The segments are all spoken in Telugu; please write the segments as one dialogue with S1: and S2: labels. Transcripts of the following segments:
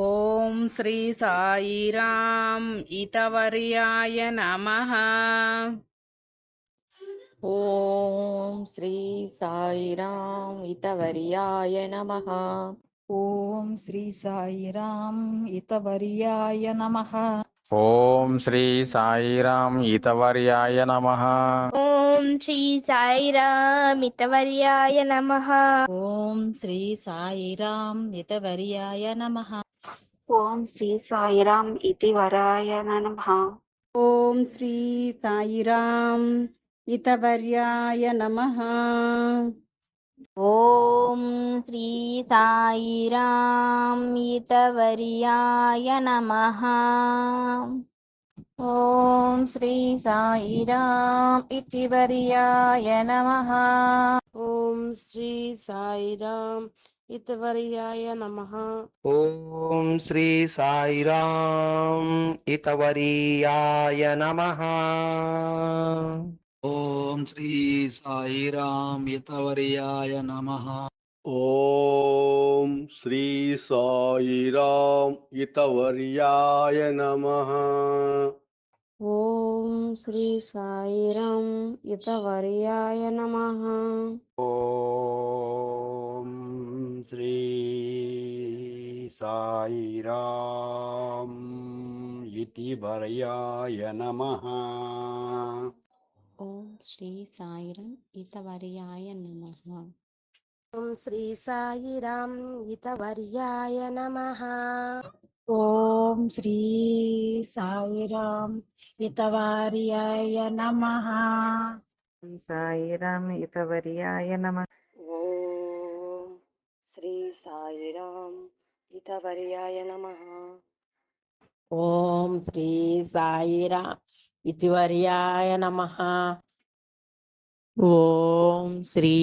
S1: ॐ श्री साईराम् इतवर्याय नमः
S2: ॐ श्री साईराम् इतवर्याय नमः
S3: ॐ श्री साईराम् इतवर्याय नमः ॐ श्री साईराम् इतवर्याय नमः
S4: ॐ श्री साईराम् इतवर्याय नमः
S3: ॐ श्री साईराम् इतवर्याय नमः
S4: ఓం శ్రీ సాయిరాం ఇతి వరాయ నమ
S5: ఓం శ్రీ సాయిరాం ఇతవర్యాయ నమ
S6: ఓం శ్రీ సాయిరాం ఇతవర్యాయ నమ ఓం శ్రీ సాయిరాం ఇతివర్యాయ నమ
S7: ఓం శ్రీ సాయిరాం इतवर्याय नमः
S8: ॐ श्री साईराम इतवर्याय नमः
S9: ॐ श्री साईराम इतवर्याय नमः
S10: ॐ श्री साईराम इतवर्याय नमः
S11: ॐ श्री साईराम इतवर्याय नमः
S12: ॐ శ్రీ సాయిరాం ఇతివరయాయ నమ.
S6: ఓం శ్రీ సాయిరాం ఇతవర్యాయ నమ.
S13: ఓం శ్రీ సాయిరాం ఇతవర్యాయ నమ.
S14: ఓం శ్రీ సాయిరాం ఇతవర్యాయ నమ.
S15: సాయిరాం ఇతవర్యాయ నమ.
S13: ఓం శ్రీ సాయిరాం ఇతవర్యాయ నమ.
S14: ఓం శ్రీ సాయిరాం ఇతివర్యాయ నమ.
S16: ఓం శ్రీ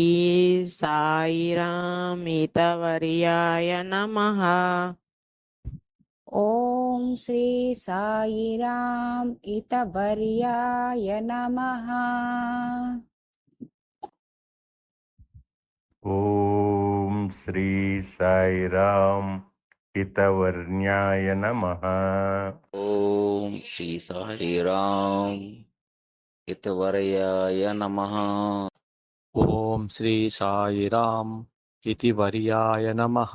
S16: సాయిరాం ఇతవర్యాయ నమ. ఓం శ్రీ
S3: సాయిరాం
S5: ఇతవర్యాయ నమ
S17: ఓం శ్రీ సాయిరాం హితవర్ణ్యాయ నమ. ఓం
S18: శ్రీ సాయిరాం యతవర్యాయ నమ. ఓం శ్రీ సాయిరాం ఇతివర్యాయ నమ.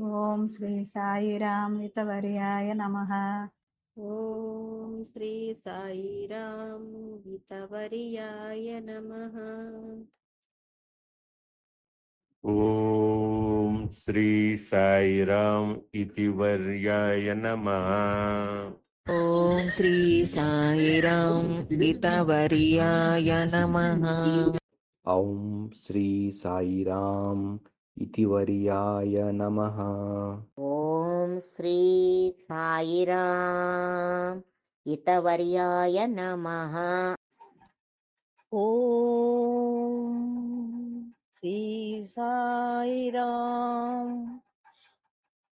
S5: ఓం శ్రీ సాయిరాం ఇతవర్యాయ నమ.
S19: ఓం శ్రీ సాయిరాం ఇతవర్యాయ నమ.
S17: ॐ श्री साईराम इति वर्याय नमः।
S20: ॐ श्री साई राम गीतावर्याय नमः।
S21: ॐ श्री साईराम इति वर्याय नमः।
S22: ॐ श्री साईराम इतवर्याय नमः। ॐ சாய்ராம்.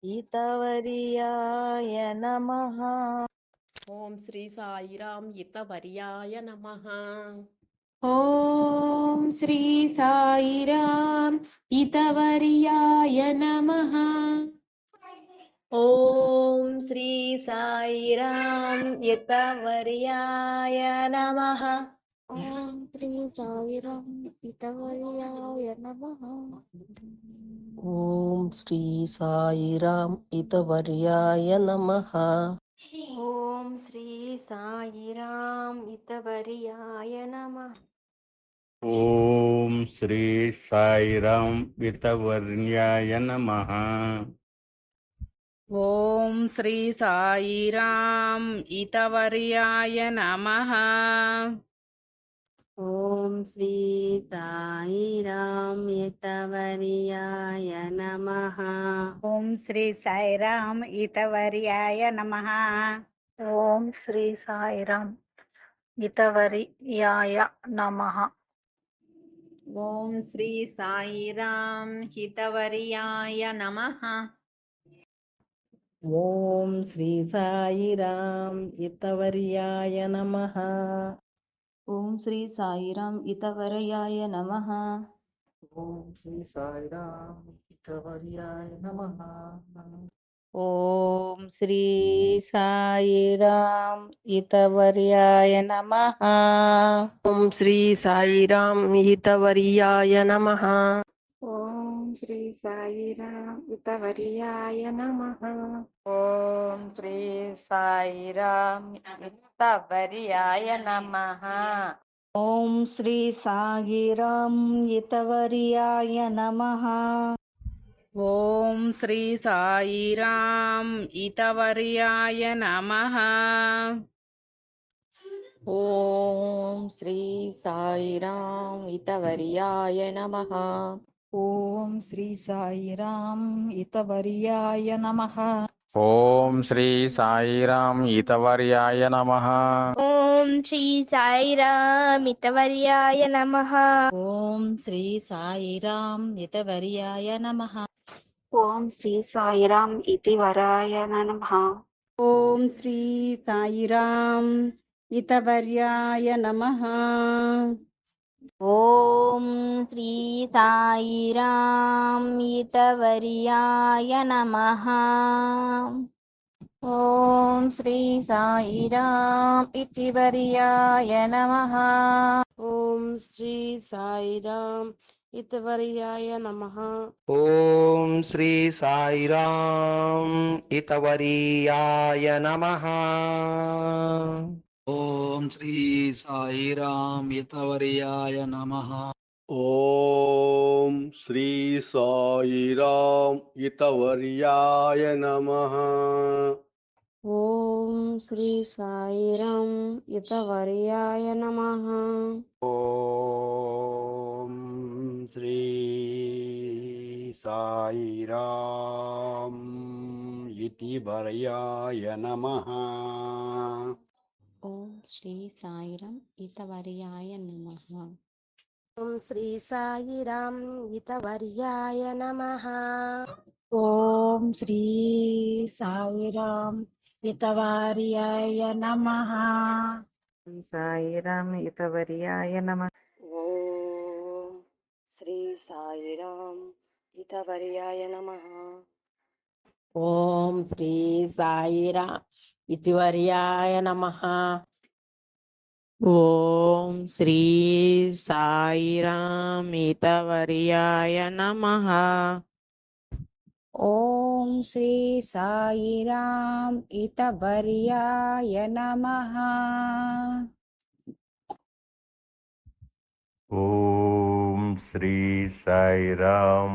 S23: இத்தவரியாய நமஹா.
S24: ஓம் ஸ்ரீ சாய்ராம் இத்தவரியாய நமஹா.
S2: ஓம் ஸ்ரீ சாய்ராம் இத்தவரியாய நமஹா.
S19: ஓம் ஸ்ரீ சாய்ராம் இத்தவரியாய நமஹா. ஓம்
S25: ஸ்ரீ சாய்ராம்
S14: ஓம் ஸ்ரீ சாயிராம் இதவரியாய நமஹா
S13: ஓம் ஸ்ரீ சாயிராம் இதவரியாய நம
S17: ஓம் ஸ்ரீ சாயிராம் விதவர்யாய நமஹ
S1: ஓம் ஸ்ரீ சாயிராம் இதவரியாய நமஹா
S24: శ్రీ సాయిరాం ఇతవర్యాయ నమ
S5: ఓం శ్రీ సాయిరాం ఇతవర్యాయ నమ ఓం శ్రీ సాయిరాం ఇతవర్యాయ నమ
S24: ఓం శ్రీ సాయిరాం ఇతవర్యాయ నమ
S23: ఓం శ్రీ సాయిరాం హితవర్యాయ నమ ఓం ओम श्री साईराम् इतवर्याय नमः।
S26: ओम श्री साईराम् इतवर्याय नमः।
S4: ॐ श्री साईराम इतवर्याय नमः।
S7: ॐ श्री साईराम् इतवर्याय नमः। శ్రీ సాయిరాం
S4: హితవర్యాయ నమ. ఓం శ్రీ సాయిరామ్
S15: ఇతవర్యాయ నమ. ఓం
S27: శ్రీ సాయిరామ్ ఇతవర్యాయ నమ.
S1: ఓం శ్రీ సాయిరామ్ ఇతవర్యాయ నమ.
S2: ఓం శ్రీ సాయిరామ్ ఇతవర్యాయ నమ.
S3: ఓం శ్రీ సాయిరాం ఇతవర్యాయ నమ. ఓం శ్రీ సాయిరాం ఇతవర్యాయ నమ.
S4: ఓం శ్రీ సాయిరాం ఈతవర్యాయ నమ.
S3: ఓం శ్రీ సాయిరామ్ ఇతవర్యాయ నమః.
S4: ఓం శ్రీ సాయిరాం ఇతవర్యాయ నమ.
S5: ఓం శ్రీ సాయిరామ్ ఇతి వరాయ నమ.
S6: ॐ श्री सायराम् इतवर्याय नमः। ॐ श्री साईराम् इवर्याय
S8: नमः।
S7: ॐ श्री साई इतवर्याय नमः।
S8: ॐ श्री साई राम् इतवर्याय नमः।
S9: ఓం శ్రీ సాయిరాం ఇతవరీయాయ నమ
S10: ఓం శ్రీ సాయిరాం ఈతవర్యాయ నమ
S11: ఓం శ్రీ సాయిరాం ఇతవర్యాయ నమ
S12: ఓం శ్రీ సాయిరాం ఇతవర్యాయ నమ ఓం
S6: ஓம் ஸ்ரீ சாயிரம் இதவரியாய நமஹ.
S13: ஓம் ஸ்ரீ சாயிராம் இதவரியாய நமஹ.
S14: ஓம் ஸ்ரீ சாயிராம் இதவாரியாய நமஹ. ஸ்ரீ
S15: சாயிராம் இதவரியாய நம
S13: ஓம் ஸ்ரீ சாயிராம் இதவரியாய நமஹ.
S14: ஓம் ஸ்ரீ சாயிராம் ఇతివర్యాయ నమ
S16: ఓం శ్రీ సాయిరాం ఇతవర్యాయ నమ ఓం
S5: శ్రీ సాయిరామ్ ఇతవర్యాయ నమ
S17: ఓం శ్రీ సాయిరాం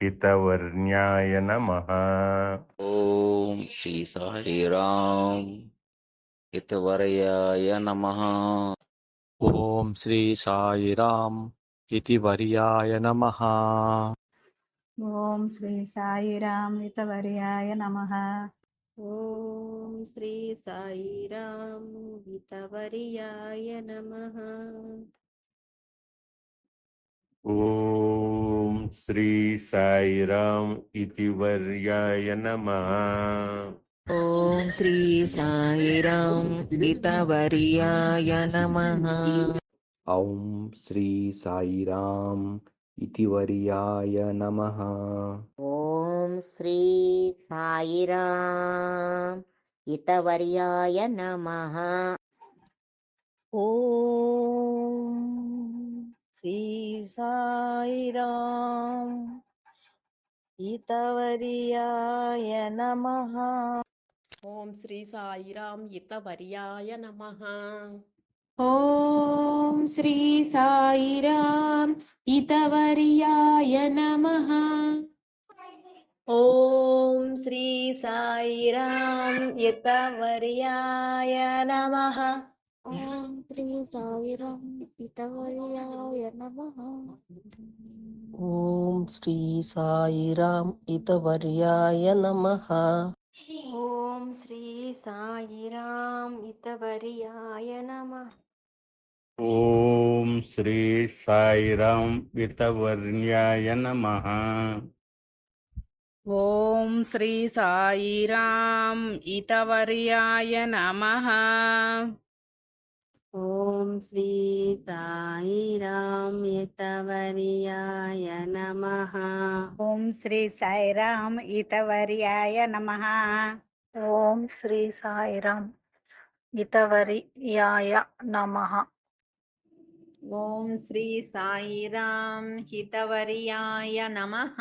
S17: హితవర్ణ్యాయ నమ
S18: ఓం శ్రీ సాయిరాం ఇతవర్యాయ నమ. ఓం శ్రీ సాయిరాం ఇతివర్యాయ నమ.
S5: ఓం శ్రీ సాయిరామ్ ఇతవర్యాయ నమ. ఓం
S24: శ్రీ సాయిరాం ఇతవర్యాయ నమ.
S17: ॐ श्री साई राम इति वर्याय नमः।
S20: ॐ श्री साई राम इतवर्याय नमः।
S21: ॐ श्री साई राम इति वर्याय नमः।
S22: ॐ श्री साई साईराम इतवर्याय नमः।
S23: ॐ श्री சாயிராம் இத்தவரியாய நமஹா
S24: ஓம் ஸ்ரீ சாயிராம் இத்தவரியாய நமஹா
S2: ஓம் ஸ்ரீ சாயிராம் இத்தவரியாய நமஹா
S19: ஓம் ஸ்ரீ சாயிராம் இத்தவரியாய நமஹா ஓம்
S25: ஸ்ரீ சாயிராம்
S14: ஓம் ஸ்ரீ சாயிராம் இதவரியாய நமஹ.
S13: ஓம் ஸ்ரீ சாயிராம் இதவரியாய நம
S17: ஓம் ஸ்ரீ சாயிராம் இதவரியாய நமஹ.
S1: ஓம் ஸ்ரீ சாயிராம் இதவரியாய நமஹ.
S24: ఓం శ్రీ సాయిరామ్ ఇతవర్యాయ నమః
S5: ఓం శ్రీ సాయిరామ్ ఇతవర్యాయ నమ ఓం శ్రీ సాయిరామ్ ఇతవర్యాయ నమ
S24: ఓం శ్రీ సాయిరామ్ హితవర్యాయ నమః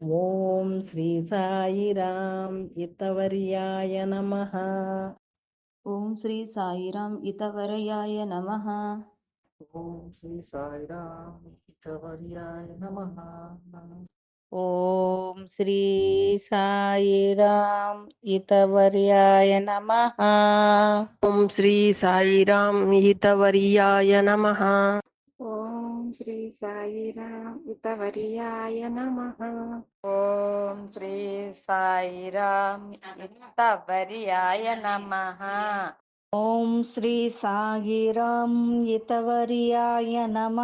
S24: ఓం శ్రీ సాయిరామ్ ఇతవర్యాయ నమ
S23: ஓம் ஸ்ரீ சாயிராம் இதவரையாய நமஹா.
S26: ஓம் ஸ்ரீ சாயிராம் இதவரையாய நமஹா.
S4: ஓம் ஸ்ரீ சாயிராம் இதவர்யாய நமஹா.
S7: ஓம் ஸ்ரீ சாயிராம் இதவர்யாய நமஹா. శ్రీ సాయిరామ్ ఇతవర్యాయ నమ. ఓం శ్రీ సాయిరామ్ ఇతవర్యాయ నమ. ఓం శ్రీ సాయిరామ్ ఇతవర్యాయ నమ.